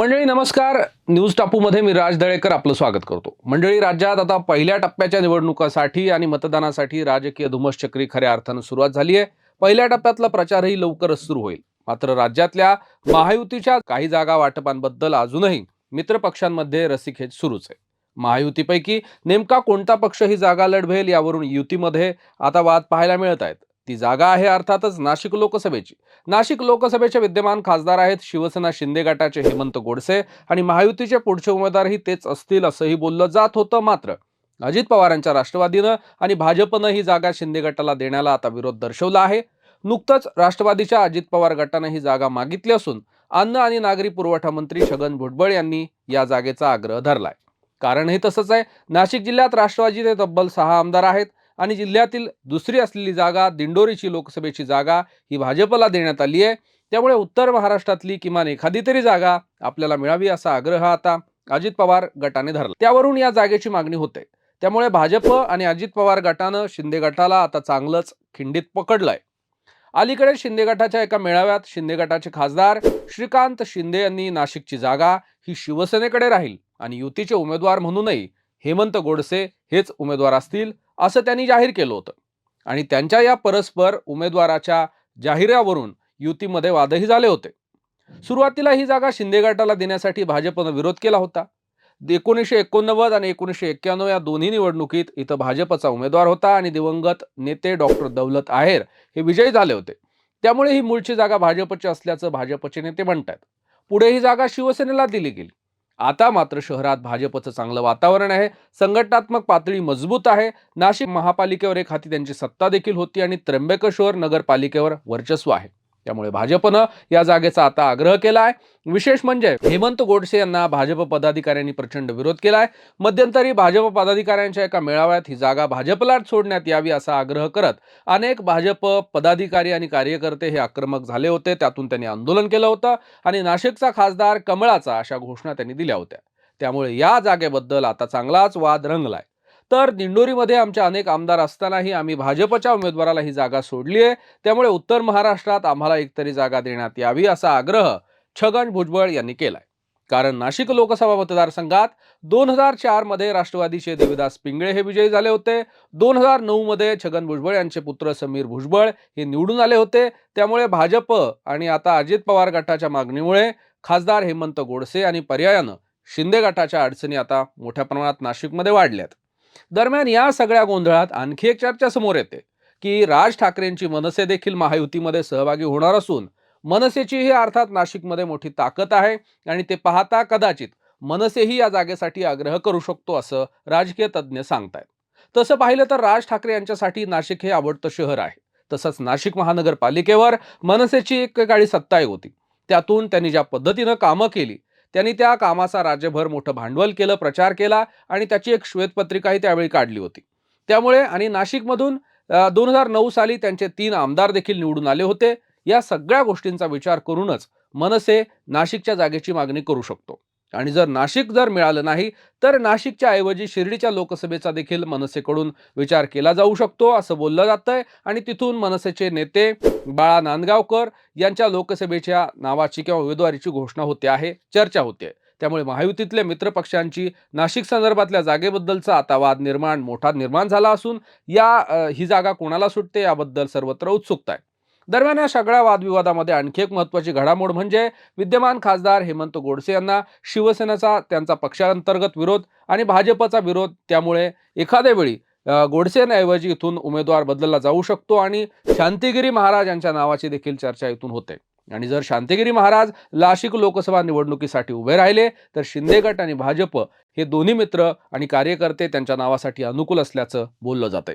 मंडळी नमस्कार. न्यूज टापूमध्ये मी राज दळेकर आपलं स्वागत करतो. मंडळी राज्यात आता पहिल्या टप्प्याच्या निवडणुकासाठी आणि मतदानासाठी राजकीय धुमश्चक्री खऱ्या अर्थानं सुरुवात झाली आहे. पहिल्या टप्प्यातला प्रचारही लवकरच सुरू होईल. मात्र राज्यातल्या महायुतीच्या काही जागा वाटपांबद्दल अजूनही मित्रपक्षांमध्ये रस्सीखेच सुरूच आहे. महायुतीपैकी नेमका कोणता पक्ष ही जागा लढवेल यावरून युतीमध्ये आता वाद पाहायला मिळत आहेत. ती जागा आहे अर्थातच नाशिक लोकसभेची. नाशिक लोकसभेचे विद्यमान खासदार आहेत शिवसेना शिंदे गटाचे हेमंत गोडसे आणि महायुतीचे पुढचे उमेदवारही तेच असतील असंही बोललं जात होतं मात्र. अजित पवारांच्या राष्ट्रवादीनं आणि भाजपनं ही जागा शिंदे गटाला देण्याला आता विरोध दर्शवला आहे. नुकतंच राष्ट्रवादीच्या अजित पवार गटानं ही जागा मागितली असून अन्न आणि नागरी पुरवठा मंत्री छगन भुजबळ यांनी या जागेचा आग्रह धरलाय. कारणही तसंच आहे नाशिक जिल्ह्यात राष्ट्रवादीचे तब्बल सहा आमदार आहेत. आणि जिल्ह्यातील दुसरी असलेली जागा दिंडोरीची लोकसभेची जागा ही भाजपला देण्यात आली आहे. त्यामुळे उत्तर महाराष्ट्रातली किमान एखादी तरी जागा आपल्याला मिळावी असा आग्रह आता अजित पवार गटाने धरला. त्यावरून या जागेची मागणी होते. त्यामुळे भाजप आणि अजित पवार गटानं शिंदे गटाला आता चांगलंच खिंडीत पकडलंय. अलीकडे शिंदे गटाच्या एका मेळाव्यात शिंदे गटाचे खासदार श्रीकांत शिंदे यांनी नाशिकची जागा ही शिवसेनेकडे राहील आणि युतीचे उमेदवार म्हणूनही हेमंत गोडसे हेच उमेदवार असतील असं त्यांनी जाहीर केलं होतं. आणि त्यांच्या या परस्पर उमेदवाराच्या जाहिरावरून युतीमध्ये वादही झाले होते. सुरुवातीला ही जागा शिंदे गटाला देण्यासाठी भाजपनं विरोध केला होता. एकोणीसशे एकोणनव्वद आणि एकोणीसशे एक्क्याण्णव या दोन्ही निवडणुकीत इथं भाजपचा उमेदवार होता आणि दिवंगत नेते डॉक्टर दौलत आहेर हे विजयी झाले होते. त्यामुळे ही मूळची जागा भाजपची असल्याचं भाजपचे नेते म्हणतात पुढे ही जागा शिवसेनेला दिली गेली. आता मात्र शहरात भाजपचं चांगलं वातावरण आहे. संघटनात्मक पातळी मजबूत आहे. नाशिक महापालिकेवर एक हाती त्यांची सत्ता देखील होती आणि त्र्यंबकेश्वर नगरपालिकेवर वर्चस्व आहे. त्यामुळे भाजपनं या जागेचा आता आग्रह केला आहे विशेष म्हणजे हेमंत गोडसे यांना भाजप पदाधिकाऱ्यांनी प्रचंड विरोध केला आहे मध्यंतरी भाजप पदाधिकाऱ्यांच्या एका मेळाव्यात ही जागा भाजपलाच सोडण्यात यावी असा आग्रह करत अनेक भाजप पदाधिकारी आणि कार्यकर्ते हे आक्रमक झाले होते. त्यातून त्यांनी आंदोलन केलं होतं आणि नाशिकचा खासदार कमळाचा अशा घोषणा त्यांनी दिल्या होत्या. त्यामुळे या जागेबद्दल आता चांगलाच वाद रंगलाय. तर दिंडोरीमध्ये आमचे अनेक आमदार असतानाही आम्ही भाजपच्या उमेदवाराला ही जागा सोडली आहे त्यामुळे उत्तर महाराष्ट्रात आम्हाला एकतरी जागा देण्यात यावी असा आग्रह छगन भुजबळ यांनी केलाय. कारण नाशिक लोकसभा मतदारसंघात दोन हजार चारमध्ये राष्ट्रवादीचे देविदास पिंगळे हे विजयी झाले होते. दोन हजार नऊ मध्ये छगन भुजबळ यांचे पुत्र समीर भुजबळ हे निवडून आले होते. त्यामुळे भाजप आणि आता अजित पवार गटाच्या मागणीमुळे खासदार हेमंत गोडसे आणि पर्यायानं शिंदे गटाच्या अडचणी आता मोठ्या प्रमाणात नाशिकमध्ये वाढल्यात. दरम्यान या सगळ्या गोंधळात आणखी एक चर्चा समोर येते की राज ठाकरेंची मनसे देखील महायुतीमध्ये सहभागी होणार असून मनसेची ही अर्थात नाशिकमध्ये मोठी ताकद आहे आणि ते पाहता कदाचित मनसेही या जागेसाठी आग्रह करू शकतो असं राजकीय तज्ज्ञ सांगतायत. तसं पाहिलं तर राज ठाकरे यांच्यासाठी नाशिक हे आवडतं शहर आहे. तसंच नाशिक महानगरपालिकेवर मनसेची एक काळी सत्ता होती. त्यातून त्यांनी ज्या पद्धतीनं कामं केली त्यांनी त्या कामाचा राज्यभर मोठं भांडवल केलं प्रचार केला आणि त्याची एक श्वेतपत्रिकाही त्यावेळी काढली होती. त्यामुळे आणि नाशिकमधून दोन हजार नऊ साली त्यांचे तीन आमदार देखील निवडून आले होते. या सगळ्या गोष्टींचा विचार करूनच मनसे नाशिकच्या जागेची मागणी करू शकतो. आणि जर नाशिक जर मिळालं नाही तर नाशिकच्या ऐवजी शिर्डीच्या लोकसभेचा देखील मनसेकडून विचार केला जाऊ शकतो असं बोललं जातंय. आणि तिथून मनसेचे नेते बाळा नांदगावकर यांच्या लोकसभेच्या नावाची किंवा उमेदवारीची घोषणा होते आहे चर्चा होते त्यामुळे महायुतीतल्या मित्रपक्षांची नाशिक संदर्भातल्या जागेबद्दलचा आता वाद निर्माण मोठा निर्माण झाला असून या ही जागा कोणाला सुटते याबद्दल सर्वत्र उत्सुकता आहे. दरम्यान या सगळ्या वादविवादामध्ये आणखी एक महत्वाची घडामोड म्हणजे विद्यमान खासदार हेमंत गोडसे यांना शिवसेनेचा त्यांचा पक्षांतर्गत विरोध आणि भाजपचा विरोध. त्यामुळे एखाद्या वेळी अ, गोडसेंऐवजी इथून उमेदवार बदलला जाऊ शकतो आणि शांतिगिरी महाराज यांच्या नावाची देखील चर्चा इथून होते. आणि जर शांतिगिरी महाराज नाशिक लोकसभा निवडणुकीसाठी उभे राहिले तर शिंदे गट आणि भाजप हे दोन्ही मित्र आणि कार्यकर्ते त्यांच्या नावासाठी अनुकूल असल्याचं बोललं जातंय.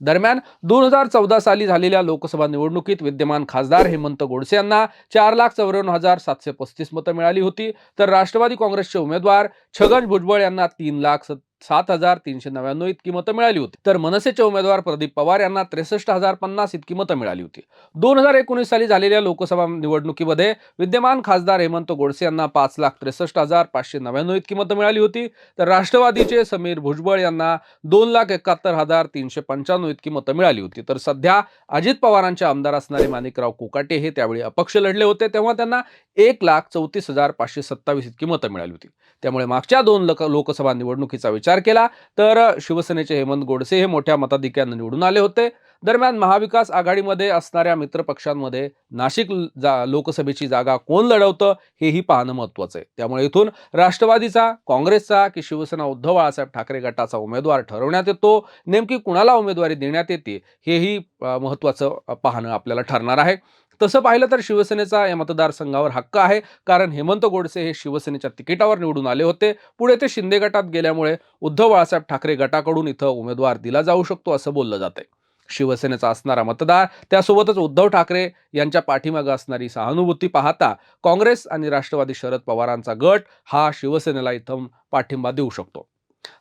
दरम्यान दोन हजार चौदा साली झालेल्या लोकसभा निवडणुकीत विद्यमान खासदार हेमंत गोडसे यांना चार लाख चौऱ्याण्णव हजार सातशे पस्तीस मतं मिळाली होती. तर राष्ट्रवादी काँग्रेसचे उमेदवार छगन भुजबळ यांना तीन लाख सात हजार तीनशे नव्याण्णव इतकी मतं मिळाली होती. तर मनसेचे उमेदवार प्रदीप पवार यांना त्रेसष्ट हजार पन्नास इतकी मतं मिळाली होती. दोन हजार एकोणीस साली झालेल्या लोकसभा निवडणुकीमध्ये विद्यमान खासदार हेमंत गोडसे यांना पाच लाख त्रेसष्ट हजार पाचशे नव्याण्णव इतकी मतं मिळाली होती. तर राष्ट्रवादीचे समीर भुजबळ यांना दोन लाख एकाहत्तर हजार तीनशे पंच्याण्णव इतकी मतं मिळाली होती. तर सध्या अजित पवारांचे आमदार असणारे माणिकराव कोकाटे हे त्यावेळी अपक्ष लढले होते. तेव्हा त्यांना एक लाख चौतीस हजार पाचशे सत्तावीस इतकी मतं मिळाली होती. त्यामुळे मागच्या दोन लोकसभा निवडणुकीचा विचार विचार केला तर शिवसेनेचे हेमंत गोडसे हे मोठ्या मताधिक्यानं निवडून आले होते. दरम्यान महाविकास आघाडीमध्ये असणाऱ्या मित्रपक्षांमध्ये नाशिक जा लोकसभेची जागा कोण लढवतं हेही पाहणं महत्त्वाचं आहे. त्यामुळे इथून राष्ट्रवादीचा काँग्रेसचा की शिवसेना उद्धव बाळासाहेब ठाकरे गटाचा उमेदवार ठरवण्यात येतो. नेमकी कुणाला उमेदवारी देण्यात येते हेही महत्त्वाचं पाहणं आपल्याला ठरणार आहे. तसं पाहिलं तर शिवसेनेचा या मतदारसंघावर हक्क आहे. कारण हेमंत गोडसे हे शिवसेनेच्या तिकिटावर निवडून आले होते. पुढे ते शिंदे गटात गेल्यामुळे उद्धव बाळासाहेब ठाकरे गटाकडून इथं उमेदवार दिला जाऊ शकतो असं बोललं जातंय. शिवसेनेचा असणारा मतदार त्यासोबतच उद्धव ठाकरे यांच्या पाठीमागं असणारी सहानुभूती पाहता काँग्रेस आणि राष्ट्रवादी शरद पवारांचा गट हा शिवसेनेला इथं पाठिंबा देऊ शकतो.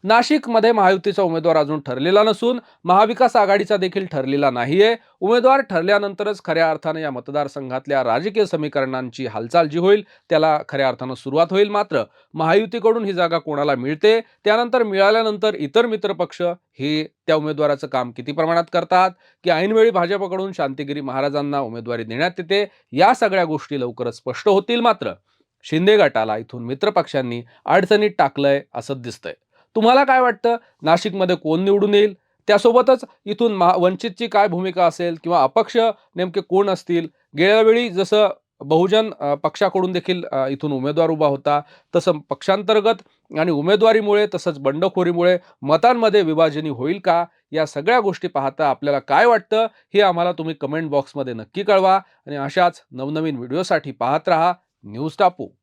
नाशिकमध्ये महायुतीचा उमेदवार अजून ठरलेला नसून महाविकास आघाडीचा देखील ठरलेला नाहीये. उमेदवार ठरल्यानंतरच खऱ्या अर्थानं या मतदारसंघातल्या राजकीय समीकरणांची हालचाल जी होईल त्याला खऱ्या अर्थानं सुरुवात होईल मात्र महायुतीकडून ही जागा कोणाला मिळते त्यानंतर मिळाल्यानंतर इतर मित्रपक्ष हे त्या उमेदवाराचं काम किती प्रमाणात करतात की ऐनवेळी भाजपकडून शांतिगिरी महाराजांना उमेदवारी देण्यात येते या सगळ्या गोष्टी लवकरच स्पष्ट होतील मात्र शिंदे गटाला इथून मित्रपक्षांनी अडचणीत टाकलंय असं दिसतंय. तुम्हाला काय वाटतं? नाशिकमध्ये कोण निवडून येईल? त्यासोबतच इथून महा वंचितची काय भूमिका असेल किंवा अपक्ष नेमके कोण असतील? गेल्या वेळी जसं बहुजन पक्षाकडून देखील इथून उमेदवार उभा होता तसं पक्षांतर्गत आणि उमेदवारीमुळे तसंच बंडखोरीमुळे मतांमध्ये विभाजनी होईल का? या सगळ्या गोष्टी पाहता आपल्याला काय वाटतं? हे आम्हाला तुम्ही कमेंट बॉक्समध्ये नक्की कळवा आणि अशाच नवनवीन व्हिडिओसाठी पाहत राहा न्यूज टापू